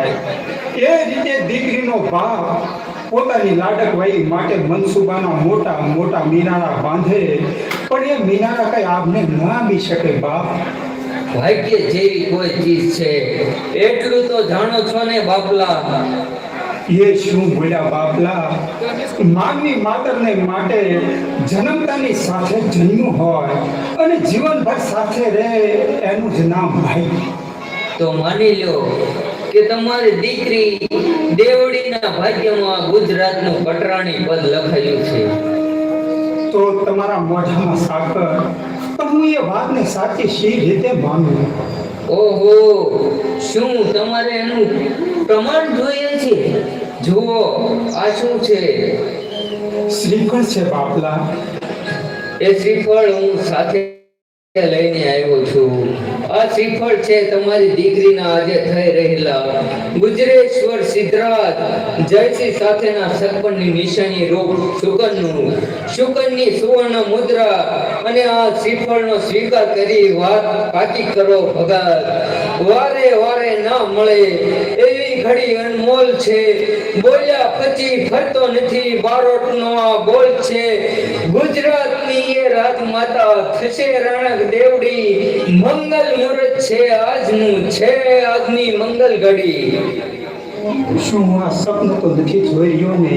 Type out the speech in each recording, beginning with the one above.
થાય. એ રીતે દીકરીનો ભાવ પોતાની લાડક વહી માટે મનસુબાના મોટા મોટા મિનારા બાંધે. પણ એ મિનારા કઈ આપને ન આપી શકે બાપ? ભાગ્ય જેવી કોઈ ચીજ છે. એટલું તો જાણો છો ને બાપલા. એ શું બોલ્યા બાપલા? માનવી માતરને માટે જન્મતાની સાથે જન્મ્યું હોય અને જીવનભર સાથે રહે એનું જ નામ ભાઈ. તો માની લો કે તમારી દીકરી દેવડીના ભાગ્યમાં ગુજરાતનું પટરાણી પદ લખાયું છે. તો તમારા મોઢામાં સાકર તો હું એ વાતને સાચી શી રીતે માનું? ઓહો શું તમારે એનું પ્રમાણ જોઈએ છે? જુઓ આ શું છે? શ્રીફળ છે બાપલા. એ શ્રીફળ હું સાથે લઈને આવ્યો છું. આ શ્રીફળ છે તમારી દીકરીના આજે થઈ રહેલા. ગુજરેશ્વર સિદ્ધરાજ, જયસિંહ સાથેના સરપંચની નિશાની રૂપ શુકનનું શુકનની સુવર્ણ મુદ્રા અને આ શ્રીફળનો સ્વીકાર કરી વાત પાકી કરો ભગત. વારે વારે ના મળે એવી ઘડી અનમોલ છે. બોલ્યા પછી ફરતો નથી બારોટનો આ બોલ છે. ગુજરાતની એ રાજમાતા થશે રાણક દેવડી. મંગલ મુહૂર્ત છે, આજનું છે, આજની મંગલ ઘડી. શું આ સપનું તો નથી જોઈ રહ્યો ને?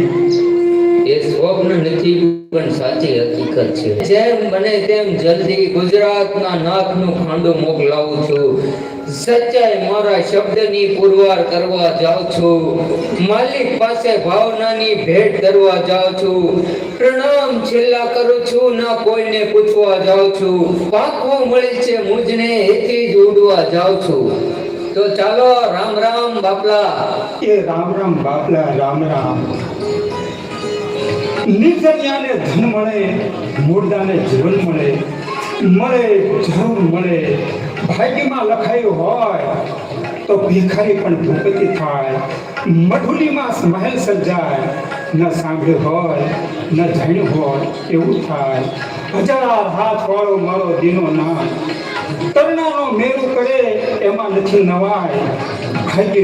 એ સ્વપ્ન નથી, પણ સાચી હકીકત છે. જેમ બને તેમ જલ્દી ગુજરાતના નાથનું ખાંડો મોકલાવું છું. સચ્ચાઈ મારા શબ્દની પુરવાર કરવા જાઉં છું. માલિક પાસે ભાવનાની ભેટ કરવા જાઉં છું. પ્રણામ છેલ્લા કરું છું, ના કોઈને પૂછવા જાઉં છું. પાકો મળે છે મુજને, એથી જ ઉડવા જાઉં છું. તો ચાલો, રામ રામ બાપલા. એ રામ રામ બાપલા, રામ રામ. નિર્જન્યાને ધન મળે, મૂળદાને જીવન મળે મળે, જરૂર મળે. ભાગ્યમાં લખાયું હોય તો ભિખારી પણ ભૂપતિ થાય. મઢુલીમાં મહેલ સર્જાય. ન સાંભળ્યું હોય, ન જાણ્યું હોય એવું થાય. હજાર હાથ વાળો મારો દીનો ના તરણાનો મેળું કરે, એમાં નથી નવાય. ભાગ્ય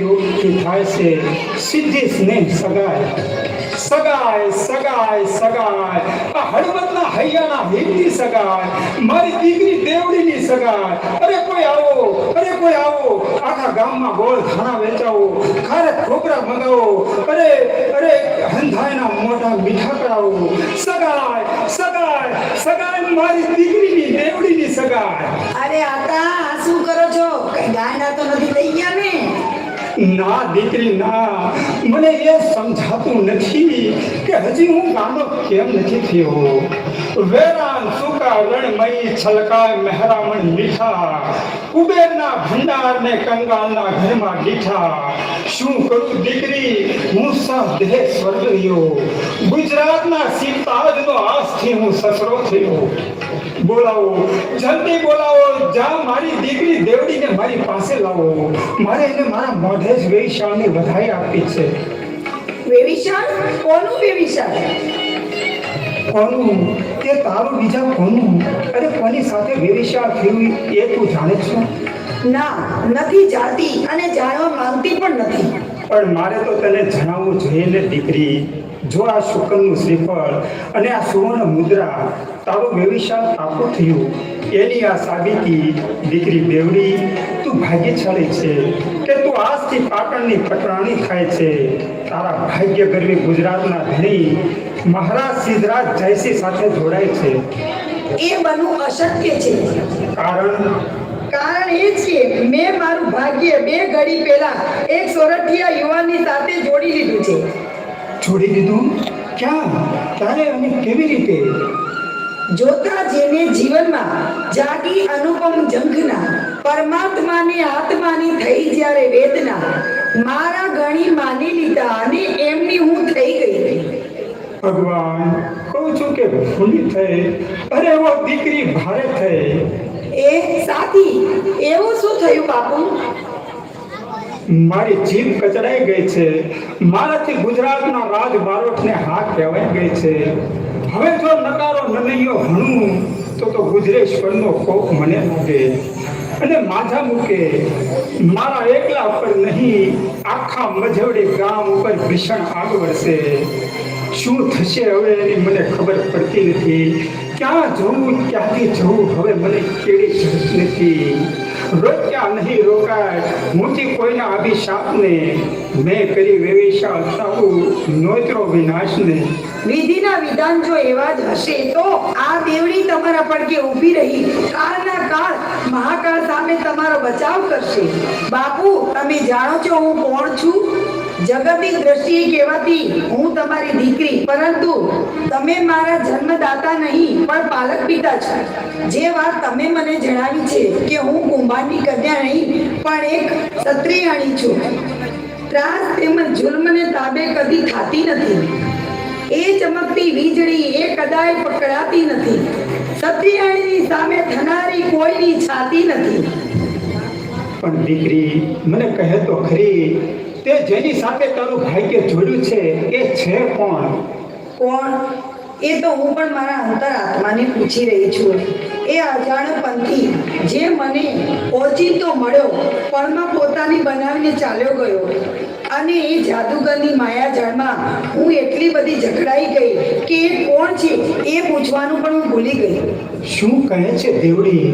થાય છે, સિદ્ધિ સ્નેહ સગાય. સગાય સગાય સગાય. આ હળવદના હૈયાના હિતની સગાય, મારી દીકરી દેવડીની સગાય. અરે કોઈ આવો, અરે કોઈ આવો. આખા ગામમાં ગોળ ખાણા વેચાવો, ખારે ખોકરા મંગાવો. અરે અરે, હંધાયના મોઢા મીઠા કરાવો. સગાય સગાય સગાય મારી દીકરીની દેવડીની સગાય. અરે આતા શું કરો છો? કઈ ગાંડા તો નથી લઈ ગયા ને? ના દીકરી, ના. મને એ સમજાતું નથી કે હજી હું ગાંડો કેમ નથી થયો. વેરાન, સુકા, રણમયી, છલકાય, મહેરામણ, મીઠા. કુબેરના ભંડાર ને કંગાલના ઘરમાં બીઠા શું કરું દીકરી? હું સહ દેહ સ્વર્ગ રહ્યો ગુજરાતના સીતાજનો આજથી હું સસરો થયો. બોલાવો. જલ્દી બોલાવો. જા મારી દીકરી દેવડીને મારી પાસે લાવો. મારે એને મારા મોઢે જ વેવિશાળની વધાઈ આપી છે. વેવિશાળ? કોનું વેવિશાળ? કોનું? તે તારું બીજા કોનું? અરે કોની સાથે વેવિશાળ થયું એ તું જાણે છે? ના નથી જાણતી અને જાણવા માંગતી પણ નથી. પણ મારે તો તને જણાવવું જોઈએ ને દીકરી જો આ શુકનનું શ્રીફળ અને આ સુવર્ણ મુદ્રા તારું વ્યવિશાળ તાપું થયું એની આ સાબિતી દીકરી બેવડી તું ભાગ્યશાળી છે કે તું આજથી પાટણની પટરાણી થાય છે? તારા ભાગ્ય ગરવી ગુજરાતના ધણી મહારાજ સિદ્ધરાજ જયસિંહ સાથે જોડાય છે. એ બનવું અશક્ય છે. કારણ કારણ એ છે મેં મારું ભાગ્ય બે ઘડી પહેલા એક સોરઠિયા યુવાનની સાથે જોડી લીધું છે. જોડી દીધું ક્યાં? ક્યારે અને કેવી રીતે? જોતા જેને જીવનમાં જાગી અનુપમ જંખના પરમાત્માની આત્માની થઈ જ્યારે વેદના મારા ગણી માની લીધા અને એમની હું થઈ ગઈ. ભગવાન કહું છું કે ભૂલી થઈ. અરે વો દીકરી ભારે થઈ. એ સાથી, એવું શું થયું બાપુ? મારી જીભ કચડાઈ ગઈ છે. મારાથી ગુજરાતના રાજ બારોટને હાથ કહેવાઈ ગઈ છે. હવે જો નકારો નનૈયો હણું, તો તો ગુજરેશ્વરનો કોપ મને લાગે અને માથા મૂકે. મારા એકલા ઉપર નહીં, આખા મજવડી ગામ ઉપર ભીષણ આગ વરસે. શું થશે હવે એની મને ખબર પડતી નથી. ક્યાં જવું ક્યાંથી જવું? હવે મને કેવી જરૂર નથી. રોક્યા નહીં રોકાય. મૂકી કોઈના અભિશાપને મેં કરી વેવિશા અતાવું નોતરો વિનાશને. વિધિના વિધાન જો એવા જ હશે તો આ દેવડી તમારા પડકે ઊભી રહી. કાળના કાળ મહાકાળ સામે તમારો બચાવ કરશે. બાપુ, તમે જાણો છો હું કોણ છું? જગતિક દ્રષ્ટિએ કહેવાતી હું તમારી દીકરી. પરંતુ તમે મારા જન્મદાતા નહીં, પણ પાલક પિતા છો. જે વાત તમે મને જણાવી છે કે હું કુંભારની કન્યા નહીં, પણ એક ક્ષત્રિયાણી છું. ત્રાસ તેમજ જુલ્મને તાબે કદી થાતી નથી. એ ચમકતી વીજળી એ કદાય પકડાતી નથી. સત્રિયાણીની સામે થનારી કોઈની છાતી નથી. પણ દીકરી, મને કહે તો ખરી તે જેની સાથે તારું ભાગ્ય જોડ્યું છે એ છે કોણ? કોણ? એ તો હું પણ મારા અંતર આત્માને પૂછી રહી છું. એ અજાણ પંથી જે મને ઓચિંતો મળ્યો પણમાં પોતાની બનાવીને ચાલ્યો ગયો. અને એ જાદુગરની માયાજાળમાં હું એટલી બધી જકડાઈ ગઈ કે એ કોણ છે એ પૂછવાનું પણ હું ભૂલી ગઈ. શું કહે છે દેવડી?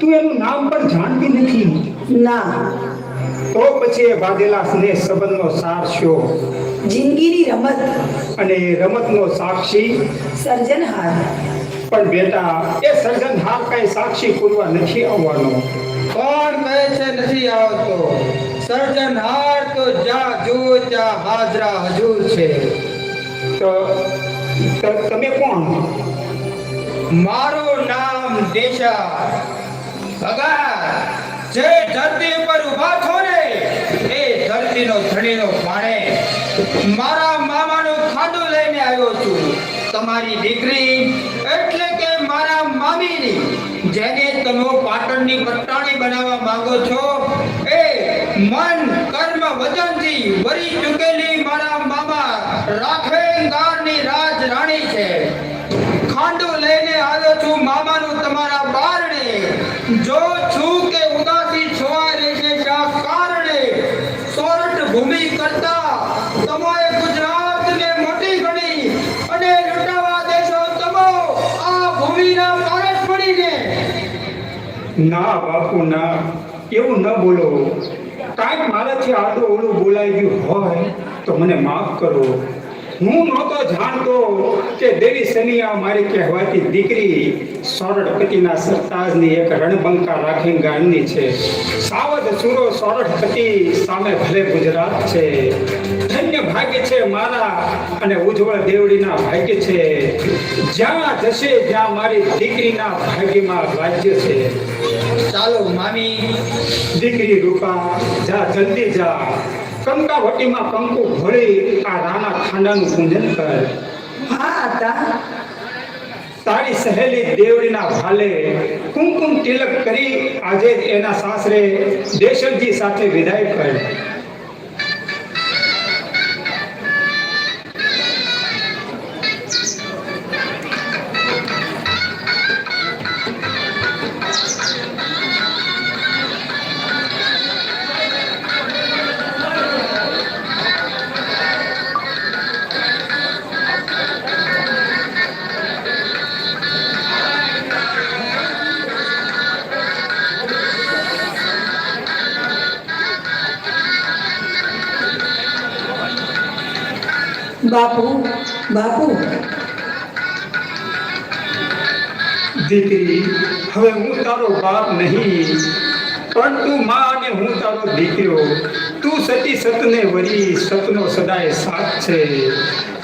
તું એનું નામ પણ જાણતી નથી. ના. તો પછી એ બાંધેલા સ્નેહ સંબંધનો સાર છો જિંદગીની રમત. અને રમતનો સાક્ષી. સર્જનહાર. પણ બેટા એ સર્જનહાર કઈ સાક્ષી પૂરવા નથી આવવાનો. કોણ કહે છે નથી આવતો? સર્જનહાર તો જા જો જા હાજરા હજુર છે. તો તમે કોણ? મારું નામ દેશા. ભગા જે ધરતી પર ઊભા છો ધરતીનો ધણીનો ભાણે મારા મામાનું ખાડું લઈને આવ્યો છું. તમારી દીકરી એટલે કે મારા મામીની. જેને તમે પાટણની પટ્ટાણી બનાવવા માંગો છો, એ મન, કર્મ, વચનથી વરી ચૂકેલી મારા મામા રાખેંગારની રાજ રાણી છે ખાંડું લઈને આવ્યો છું મામાનું તમારા બારણે જો છું કે ઉદાસી છવાઈ રહેશે શા કારણે સોરઠ ભૂમિ કરતા તમારે ગુજરાતને મોટી ગણી અને લૂંટાવા દેશો તમો આ ભૂમિના પારસ પડીને ના બાપુ, ના. એવું ન બોલો. કાંઈક મારાથી આડું ઓળું બોલાઈ ગયું હોય તો મને માફ કરો. હું નહોતો જાણતો કે દેવી સનિયા મારી કહેવાતી દીકરી સોરઠપતિના સરતાજની એક રણબંકા રાખી ગામની છે. સાવધ સુરો સોરઠપતિ સામે ભલે ગુજરાત છે. ભાગ્ય છે મારા અને ઉજ્જવળ દેવડીના ભાગ્ય છે. જ્યાં જશે જ્યાં મારી દીકરીના ભાગ્યમાં રાજ્ય છે. ચાલો મામી દીકરી રૂપા જા જલ્દી જા. કંકાવટીમાં કંકુ ભળી આ રાણા ખાંડાનું પૂજન કર. હા આતા તારી સહેલી દેવડીના ભાલે કુમકુમ તિલક કરી આજે એના સાસરે દેશજી સાથે વિદાય કર. બાપુ બાપુ. દીકરી હવે હું તારો બાપ નહીં પણ તું માં અને હું તારો દીકરો. તું સતી સતને વરી સતનો સદાય સાથ છે.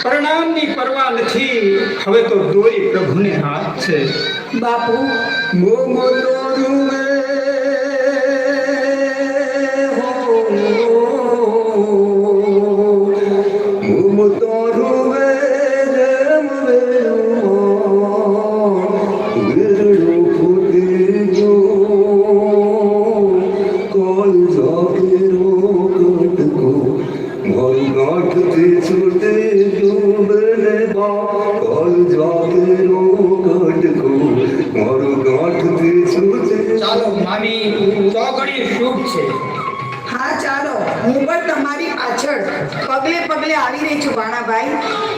પ્રણામની પરવા નથી હવે તો દોરી પ્રભુને હાથ છે. બાપુ મો મો પગલે પગલે આવી રહી છું ભાણાભાઈ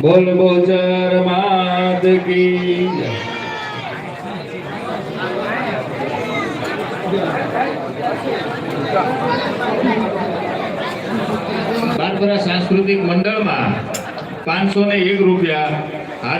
બોલ બોજર માત કી જય. સાંસ્કૃતિક મંડળમાં પાંચસો ને એક રૂપિયા